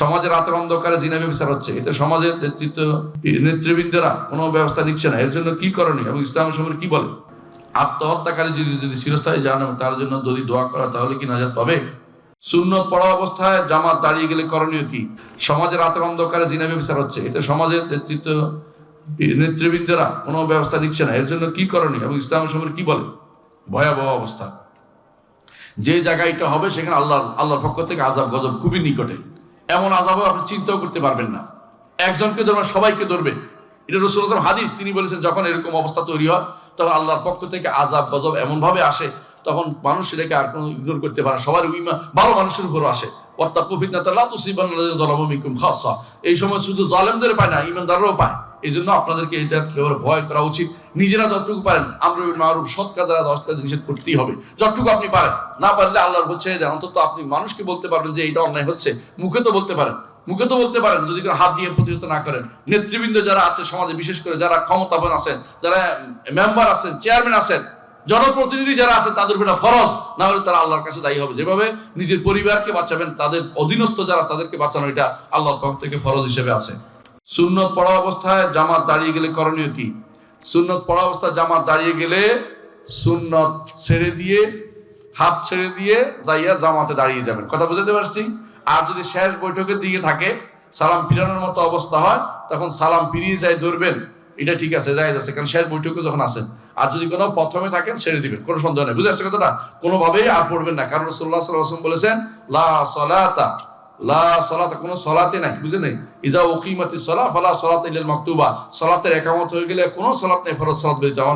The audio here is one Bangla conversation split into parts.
সমাজের রাতের অন্ধকারে জিনাবি বিচার হচ্ছে। এতে সমাজের নেতৃত্ব, নেতৃবৃন্দরা কোনো ব্যবস্থা নিচ্ছে না। এর জন্য কি করণীয় এবং ইসলাম সময় কি বলে? আত্মহত্যাকারী যদি যদি চিরস্থায়ী জান তার জন্য যদি দোয়া করা, তাহলে কি নাজাত পাবে? শূন্য পড়া অবস্থায় জামাত দাঁড়িয়ে গেলে করণীয় কি? সমাজের রাতের অন্ধকারে জিনাবি বিচার হচ্ছে। এতে সমাজের নেতৃত্ব, নেতৃবৃন্দরা কোনো ব্যবস্থা নিচ্ছে না। এর জন্য কি করণীয় এবং ইসলাম সময় কি বলে? ভয়াবহ অবস্থা। যে জায়গায় এটা হবে, সেখানে আল্লাহ আল্লাহর পক্ষ থেকে আজাব গজব খুবই নিকটে। এমন আজাব আপনি চিন্তাও করতে পারবেন না। একজনকে ধরবে, সবাইকে ধরবে। এটা রসুল আসলাম হাদিস, তিনি বলেছেন, যখন এরকম অবস্থা তৈরি হয়, তখন আল্লাহর পক্ষ থেকে আজাব গজব এমন ভাবে আসে, তখন মানুষ এটাকে আর কোনো ইগনোর করতে পারে সবার ভালো মানুষের উপরও আসে। অর্থাৎ এই সময় শুধু জালেমদের পায় না, ইমানদাররাও পায়। এই জন্য আপনাদেরকে এটা ব্যাপারে ভয় করা উচিত। নিজেরা যতটুকু পারেন, আমরা মারুফ, সৎ কাজ দশ কাজ নিষেধ করতেই হবে। যতটুকু আপনি পারেন, না পারলে আল্লাহর ছেড়ে দেন। অন্তত আপনি মানুষকে বলতে পারবেন যে এটা অন্যায় হচ্ছে। মুখে তো বলতে পারেন, মুখে তো বলতে পারেন, যদি কোনো হাত দিয়ে প্রতিহত না করেন। নেতৃবৃন্দ যারা আছে সমাজে, বিশেষ করে যারা ক্ষমতাবান আছেন, যারা মেম্বার আছেন, চেয়ারম্যান আছেন, জনপ্রতিনিধি যারা আছে, তাদের উপর ফরজ। না হলে তারা আল্লাহর কাছে দায়ী হবে। যেভাবে নিজের পরিবারকে বাঁচাবেন, তাদের অধীনস্থ যারা, তাদেরকে বাঁচানো এটা আল্লাহর পক্ষ থেকে ফরজ হিসেবে আছে। সুন্নত পড়া অবস্থায় জামাত দাঁড়িয়ে গেলে করণীয় কি? সুন্নত পড়া অবস্থায় জামাত দাঁড়িয়ে গেলে সুন্নত ছেড়ে দিয়ে, হাত ছেড়ে দিয়ে যাইয়া জামাতে দাঁড়িয়ে যাবেন। কথা বুঝতে পারছি? আর যদি শেষ বৈঠকের দিকে থাকে, সালাম ফিরানোর মতো অবস্থা হয়, তখন সালাম ফিরিয়ে যায় ধরবেন। এটা ঠিক আছে যাই যাচ্ছে কারণ শেষ বৈঠকে যখন আসেন, আর যদি কোনো প্রথমে থাকেন, ছেড়ে দিবেন, কোনো সন্দেহ নেই। বুঝে আসছে কথাটা? কোনোভাবেই আর পড়বেন না। কারণ রসুল্লাহ সাল্লাম বলেছেন, লা সলাতা লা কোনো সলাতে নাই সলাত সলাতের একামত হয়ে গেলে কোনো সলাত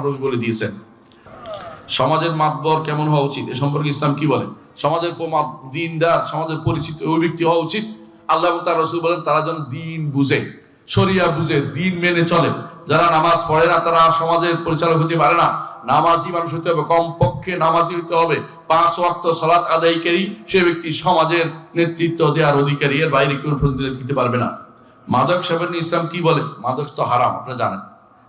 রবি বলে দিয়েছেন। সমাজের মাতবর কেমন হওয়া উচিত? এ সম্পর্কে ইসলাম কি বলে? সমাজের দিনদার, সমাজের পরিচিত ওই ব্যক্তি হওয়া উচিত। আল্লাহ তার রসুল বলেন, তারা যেন দিন বুঝে। শরিয়া বুঝে দিন মেনে চলে। যারা নামাজ পড়ে না, তারা সমাজের পরিচালক হতে পারে না। নামাজি মানুষ হতে হবে, কমপক্ষে নামাজি হতে হবে। পাঁচ ওয়াক্ত সালাত আদায়কারী সে ব্যক্তি সমাজের নেতৃত্ব দেওয়ার অধিকারী, এর বাইরে কেউ প্রতিনিধিত্ব দিতে পারবে না। মাদক সেবন ইসলাম কি বলে? মাদক তো হারাম আপনারা জানেন।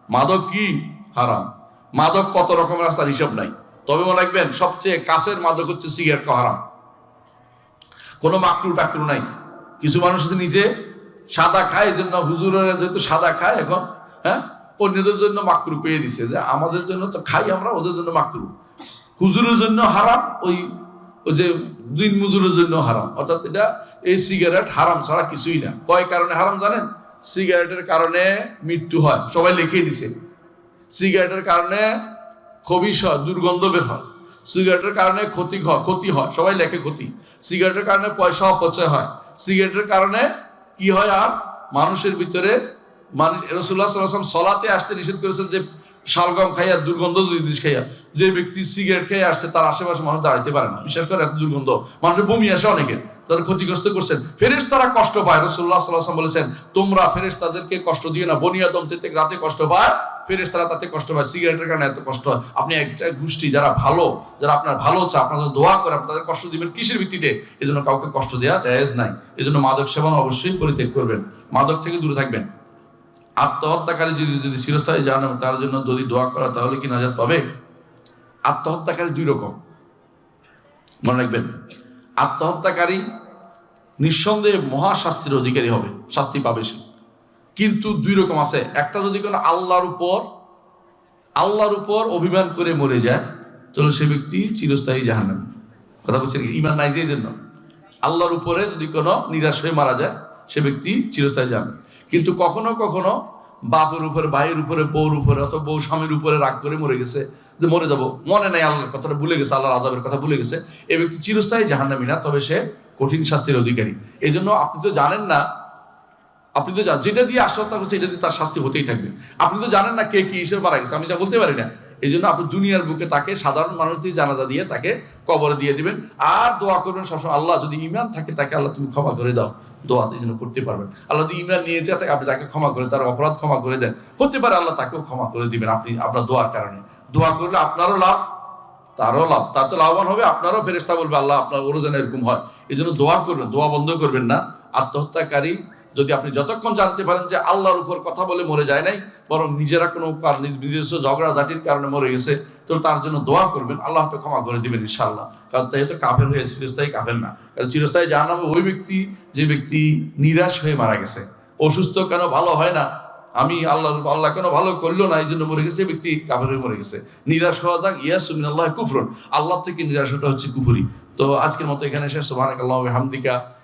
মাদক কি? হারাম। মাদক কত রকমের রাস্তার হিসাব নাই। তবে মনে রাখবেন, সবচেয়ে কাছের মাদক হচ্ছে সিগারেট হারাম। কোনো মাকরু টাকরু নাই। কিছু মানুষ নিজে সাদা খায় জন্য হুজুরের যেহেতু সাদা খায় এখন হ্যাঁ? অন্যদের জন্য মাকরু পেয়ে দিছে যে আমাদের জন্য তো খাই আমরা, ওদের জন্য মাকরু। হুজুরের জন্য হারাম, ওই ওই যে দিন মজুরের জন্য হারাম। অর্থাৎ এটা এই সিগারেট হারাম ছাড়া কিছুই না। কয় কারণে হারাম জানেন? সিগারেটের কারণে মৃত্যু হয়। সবাই লিখেই দিছে। সিগারেটের কারণে খবিস হয় দুর্গন্ধ বের হয়। সিগারেটের কারণে ক্ষতি হয় ক্ষতি হয়। সবাই লেখে ক্ষতি। সিগারেটের কারণে পয়সা অপচয় হয়। সিগারেটের কারণে কি হয় আর মানুষের ভিতরে মানুষ রসুল্লাহ সাল্লাম সলাতে আসতে নিষেধ করেছেন যে শালগম খাইয়া দুর্গন্ধ দুই জিনিস খাইয়া। যে ব্যক্তি সিগারেট খেয়ে আসছে, তার আশেপাশে মানুষ দাঁড়াইতে পারে না। বিশেষ করে এত দুর্গন্ধ। মানুষের বমি আসে অনেকে। তারা ক্ষতিগ্রস্ত করছেন। ফেরেস তারা কষ্ট পায়। রসুল্লাহ সাল্লাম বলেছেন, তোমরা ফেরেস তাদেরকে কষ্ট দিও না। বনিয়াদম যেতে রাতে কষ্ট পায় ফেরেস তারা তাতে কষ্ট পায়, সিগারেটের কারণে এত কষ্ট হয়। আপনি একটা গোষ্ঠী যারা ভালো, যারা আপনার ভালো চায় আপনাদের দোয়া করে তাদের কষ্ট দিবেন কিসের ভিত্তিতে? এই জন্য কাউকে কষ্ট দেওয়া জায়েজ নাই। এই জন্য মাদক সেবন অবশ্যই পরিত্যাগ করবেন। মাদক থেকে দূরে থাকবেন। আত্মহত্যাকারী যদি যদি চিরস্থায়ী জান তার জন্য যদি দোয়া করা, তাহলে কি নাজাত পাবে? আত্মহত্যাকারী দুই রকম। মনে রাখবেন, আত্মহত্যাকারী নিঃসন্দেহে মহাশাস্তির অধিকারী হবে, শাস্তি পাবে সে। কিন্তু দুই রকম আছে। একটা যদি কোনো আল্লাহর উপর আল্লাহর উপর অভিমান করে মরে যায়, তাহলে সে ব্যক্তি চিরস্থায়ী জাহান্নামী। কথা বলছেন ইমান নাই যে জন্য আল্লাহর উপরে যদি কোনো নিরাশ হয়ে মারা যায়, সে ব্যক্তি চিরস্থায়ী যাবে কিন্তু কখনো কখনো বাপের উপরে, ভাইয়ের উপরে, বউর উপরে অথবা বউ স্বামীর উপরে রাগ করে মরে গেছে, যে মরে যাব। মনে নাই আল্লাহর কথাটা ভুলে গেছে, আল্লাহর আজাবের কথা ভুলে গেছে। এ ব্যক্তি চিরস্থায়ী জাহান্নামী না, তবে সে কঠিন শাস্তির অধিকারী। এই জন্য আপনি তো জানেন না আপনি তো যেটা দিয়ে আশ্বাস করছে এটা দিয়ে তার শাস্তি হতেই থাকবে। আপনি তো জানেন না কে কি হিসেবে মারা গেছে, আমি যা বলতে পারি না। এই জন্য আপনি দুনিয়ার বুকে তাকে, সাধারণ মানুষ দিয়ে জানাজা দিয়ে তাকে কবরে দিয়ে দিবেন। আর দোয়া করবেন সবসময়, আল্লাহ যদি ইমান থাকে তাকে আল্লাহ তুমি ক্ষমা করে দাও। দোয়া এই জন্য করতে পারবেন। আল্লাহ যদি ইমান নিয়ে যায় আপনি তাকে ক্ষমা করে, তার অপরাধ ক্ষমা করে দেন। হতে পারে আল্লাহ তাকেও ক্ষমা করে দিবেন আপনি আপনার দোয়ার কারণে। দোয়া করলে আপনারও লাভ, তারও লাভ। তার তো লাভবান হবে, আপনারও ফেরেস্তা বলবে, আল্লাহ আপনার ওরও এরকম হয়। এই জন্য দোয়া করবেন, দোয়া বন্ধ করবেন না। আত্মহত্যাকারী যদি আপনি যতক্ষণ জানতে পারেন যে আল্লাহর উপর কথা বলে মরে যায় নাই, বরং নিজেরা কোনো নিজস্ব ঝগড়াঝাটির কারণে মরে গেছে, তো তার জন্য দোয়া করবেন, আল্লাহ তো ক্ষমা করে দিবেন ইনশাল্লাহ কারণ তাই তো কাফের হয়ে চিরস্থায়ী কাফের না। কারণ চিরস্থায়ী যার নামে ওই ব্যক্তি, যে ব্যক্তি নিরাশ হয়ে মারা গেছে। অসুস্থ কেন ভালো হয় না? আমি আল্লাহ আল্লাহ কেন ভালো করল না? এই জন্য মরে গেছে ব্যক্তি কাফের হয়ে মরে গেছে। নিরাশ হওয়া যাক ইয়াসুমিন আল্লাহ কুফরন। আল্লাহ থেকে নিরাশ হচ্ছে কুফুরি। তো আজকের মতো এখানে শেষ। সুবহানাকাল্লাহু ওয়া বিহামদিকা।